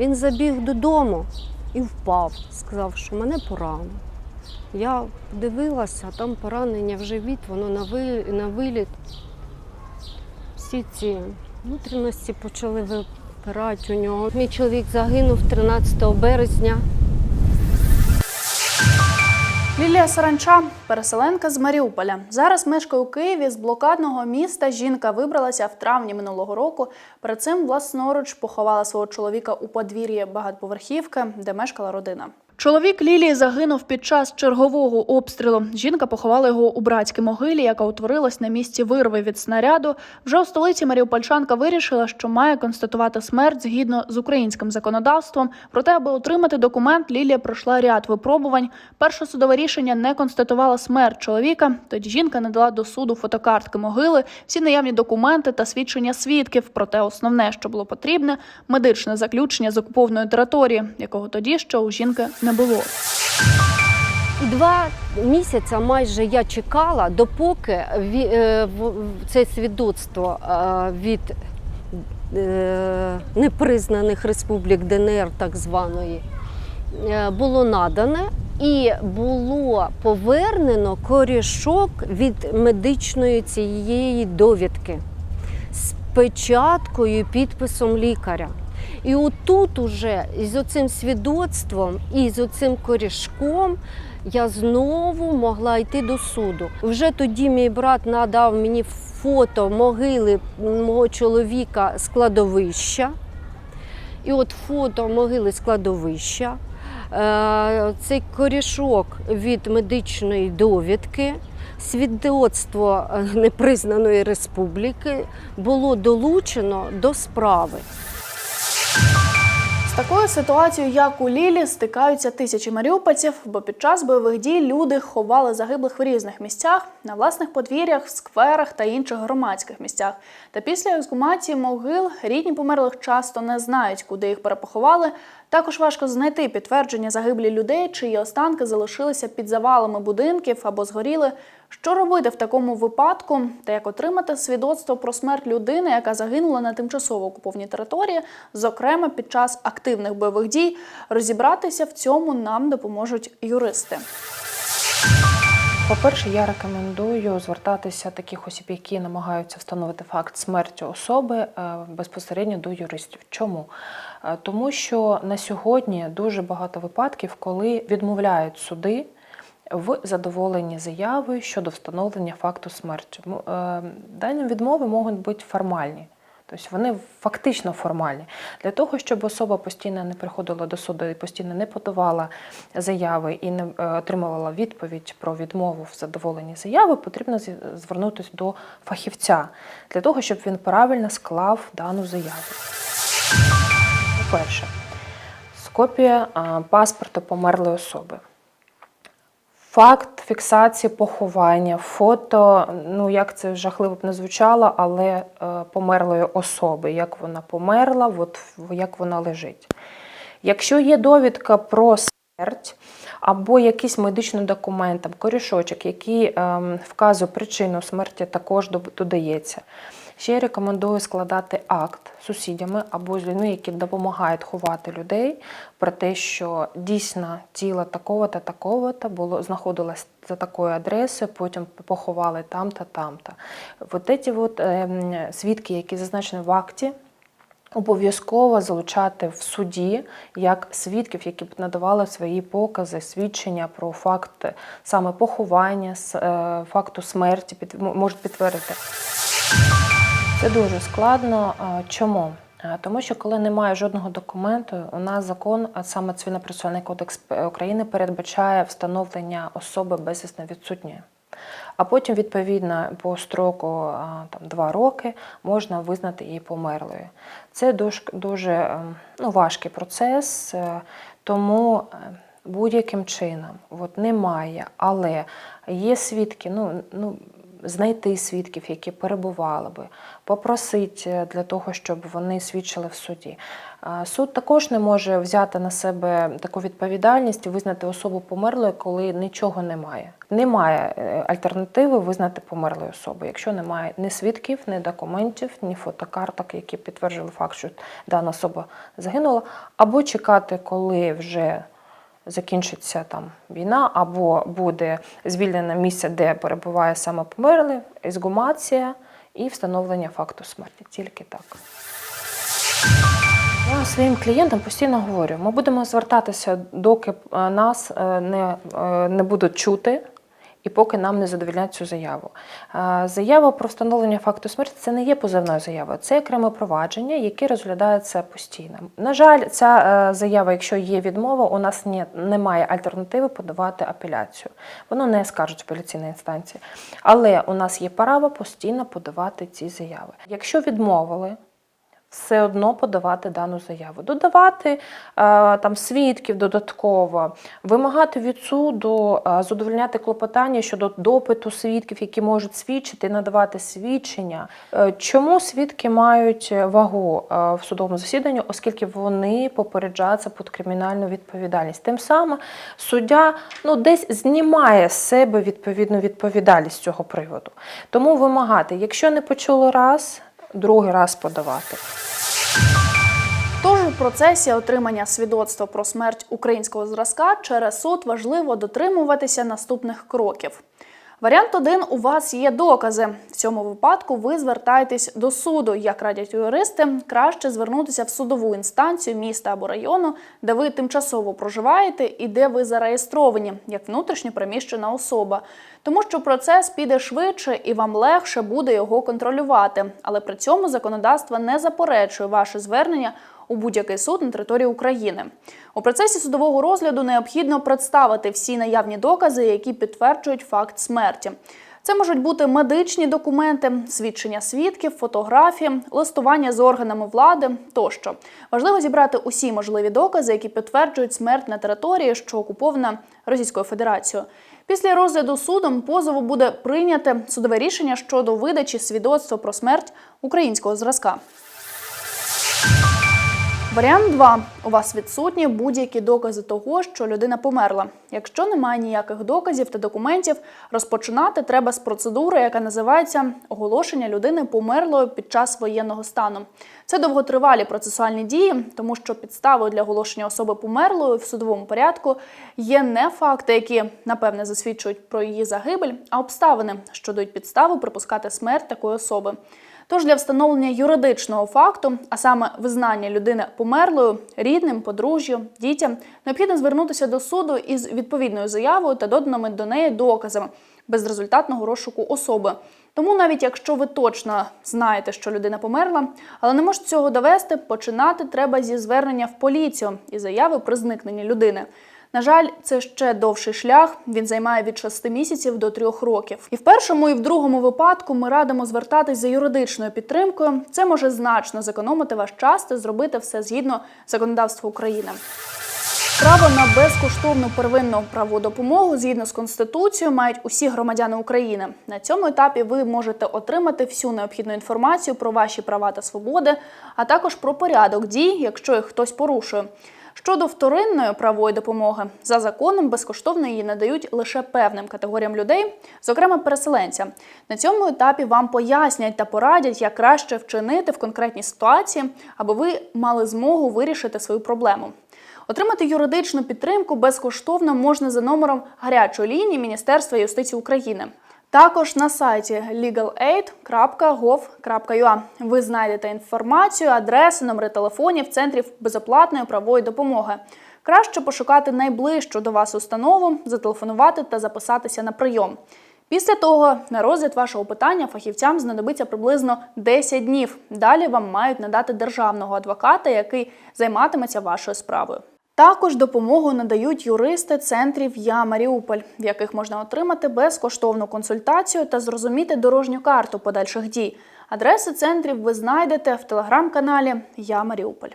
Він забіг додому і впав. Сказав, що мене поранено. Я дивилася, там поранення в живіт, воно на виліт. Всі ці внутрішності почали випирати у нього. Мій чоловік загинув 13 березня. Лілія Саранча, переселенка з Маріуполя. Зараз мешкає у Києві з блокадного міста. Жінка вибралася в травні минулого року. Перед цим власноруч поховала свого чоловіка у подвір'ї багатоповерхівки, де мешкала родина. Чоловік Лілії загинув під час чергового обстрілу. Жінка поховала його у братській могилі, яка утворилась на місці вирви від снаряду. Вже у столиці Маріупольчанка вирішила, що має констатувати смерть згідно з українським законодавством. Проте, аби отримати документ, Лілія пройшла ряд випробувань. Перше судове рішення не констатувало смерть чоловіка. Тоді жінка надала до суду фотокартки могили, всі наявні документи та свідчення свідків. Проте основне, що було потрібне, медичне заключення з окупованої території, якого тоді ще у жінки не було. Два місяці майже я чекала, допоки е, це свідоцтво е, від е, непризнаних республік ДНР, так званої, було надане і було повернено корішок від медичної цієї довідки з печаткою і підписом лікаря. І отут уже з оцим свідоцтвом і з оцим корішком я знову могла йти до суду. Вже тоді мій брат надав мені фото могили мого чоловіка з кладовища. І от фото могили складовища, е, цей корішок від медичної довідки, свідоцтво е, непризнаної республіки було долучено до справи. З такою ситуацією, як у Лілі, стикаються тисячі маріупольців, бо під час бойових дій люди ховали загиблих в різних місцях, на власних подвір'ях, скверах та інших громадських місцях. Та після ексгумації могил рідні померлих часто не знають, куди їх перепоховали. Також важко знайти підтвердження загиблі людей, чиї останки залишилися під завалами будинків або згоріли. Що робити в такому випадку, та як отримати свідоцтво про смерть людини, яка загинула на тимчасово окупованій території, зокрема під час активних бойових дій, розібратися в цьому нам допоможуть юристи. По-перше, я рекомендую звертатися таких осіб, які намагаються встановити факт смерті особи е, безпосередньо до юристів. Чому? Е, Тому що на сьогодні дуже багато випадків, коли відмовляють суди в задоволенні заяви щодо встановлення факту смерті. Е, Дані відмови можуть бути формальні. Тобто вони фактично формальні. Для того, щоб особа постійно не приходила до суду і постійно не подавала заяви і не е, отримувала відповідь про відмову в задоволенні заяви, потрібно звернутися до фахівця для того, щоб він правильно склав дану заяву. По-перше, копія а, паспорту померлої особи. Факт фіксації поховання, фото, ну як це жахливо б не звучало, але е, померлої особи, як вона померла, от, як вона лежить. Якщо є довідка про смерть або якийсь медичний документ, там, корішочок, який ем, вказує причину смерті, також додається. Ще рекомендую складати акт з сусідями або з людьми, які допомагають ховати людей, про те, що дійсно тіло такого та такого та було знаходилось за такою адресою, потім поховали там та там та. Вот ці от, ем, свідки, які зазначені в акті, Обов'язково залучати в суді як свідків, які б надавали свої покази, свідчення про факт саме поховання, е, факту смерті, можуть підтвердити. Це дуже складно. Чому? Тому що коли немає жодного документу, у нас закон, а саме Цивільно-процесуальний кодекс України, передбачає встановлення особи безвісно відсутньої. А потім, відповідно, по строку там, два роки можна визнати її померлою. Це дуже, дуже ну, важкий процес, е, тому е, будь-яким чином от, немає, але є свідки, ну, ну, знайти свідків, які перебували би, попросити для того, щоб вони свідчили в суді. Е, Суд також не може взяти на себе таку відповідальність і визнати особу померлою, коли нічого немає. Немає е, альтернативи визнати померлою особою, якщо немає ні свідків, ні документів, ні фотокарток, які підтверджували факт, що дана особа загинула, або чекати, коли вже закінчиться там війна, або буде звільнене місце, де перебуває саме померлий, езгумація і встановлення факту смерті. Тільки так. Я своїм клієнтам постійно говорю: ми будемо звертатися, доки е, нас е, не, е, не будуть чути. І поки нам не задовільнять цю заяву. Заява про встановлення факту смерті це не є позовною заявою, це окреме провадження, яке розглядається постійно. На жаль, ця е, заява, якщо є відмова, у нас немає альтернативи подавати апеляцію. Воно не скажуть в апеляційній інстанції. Але у нас є право постійно подавати ці заяви. Якщо відмовили, все одно подавати дану заяву, додавати е, там свідків додатково, вимагати від суду е, задовольняти клопотання щодо допиту свідків, які можуть свідчити, надавати свідчення. Е, чому свідки мають вагу в судовому засіданні, оскільки вони попереджаються під кримінальну відповідальність. Тим самим суддя ну, десь знімає з себе відповідну відповідальність з цього приводу. Тому вимагати, якщо не почули раз, другий раз подавати. Тож у процесі отримання свідоцтва про смерть українського зразка через суд важливо дотримуватися наступних кроків. Варіант 1 – у вас є докази. В цьому випадку ви звертаєтесь до суду. Як радять юристи, краще звернутися в судову інстанцію міста або району, де ви тимчасово проживаєте і де ви зареєстровані як внутрішньо приміщена особа. Тому що процес піде швидше і вам легше буде його контролювати. Але при цьому законодавство не заперечує ваше звернення у будь-який суд на території України. У процесі судового розгляду необхідно представити всі наявні докази, які підтверджують факт смерті. Це можуть бути медичні документи, свідчення свідків, фотографії, листування з органами влади тощо. Важливо зібрати усі можливі докази, які підтверджують смерть на території, що окупована Російською Федерацією. Після розгляду судом позову буде прийняте судове рішення щодо видачі свідоцтва про смерть українського зразка. Варіант 2. У вас відсутні будь-які докази того, що людина померла. Якщо немає ніяких доказів та документів, розпочинати треба з процедури, яка називається оголошення людини померлою під час воєнного стану. Це довготривалі процесуальні дії, тому що підставою для оголошення особи померлою в судовому порядку є не факти, які напевне засвідчують про її загибель, а обставини, що дають підставу припускати смерть такої особи. Тож для встановлення юридичного факту, а саме визнання людини померлою, рідним, подружжю, дітям, необхідно звернутися до суду із відповідною заявою та доданими до неї доказами безрезультатного розшуку особи. Тому навіть якщо ви точно знаєте, що людина померла, але не можете цього довести, починати треба зі звернення в поліцію і заяви про зникнення людини. На жаль, це ще довший шлях. Він займає від 6 місяців до 3 років. І в першому, і в другому випадку ми радимо звертатись за юридичною підтримкою. Це може значно зекономити ваш час та зробити все згідно законодавства України. Право на безкоштовну первинну правову допомогу згідно з конституцією мають усі громадяни України. На цьому етапі ви можете отримати всю необхідну інформацію про ваші права та свободи, а також про порядок дій, якщо їх хтось порушує. Щодо вторинної правової допомоги, за законом безкоштовно її надають лише певним категоріям людей, зокрема переселенцям. На цьому етапі вам пояснять та порадять, як краще вчинити в конкретній ситуації, аби ви мали змогу вирішити свою проблему. Отримати юридичну підтримку безкоштовно можна за номером гарячої лінії Міністерства юстиції України. Також на сайті legalaid.gov.ua ви знайдете інформацію, адреси, номери телефонів центрів безоплатної правової допомоги. Краще пошукати найближчу до вас установу, зателефонувати та записатися на прийом. Після того на розгляд вашого питання фахівцям знадобиться приблизно 10 днів. Далі вам мають надати державного адвоката, який займатиметься вашою справою. Також допомогу надають юристи центрів Я Маріуполь, в яких можна отримати безкоштовну консультацію та зрозуміти дорожню карту подальших дій. Адреси центрів ви знайдете в телеграм-каналі Я Маріуполь.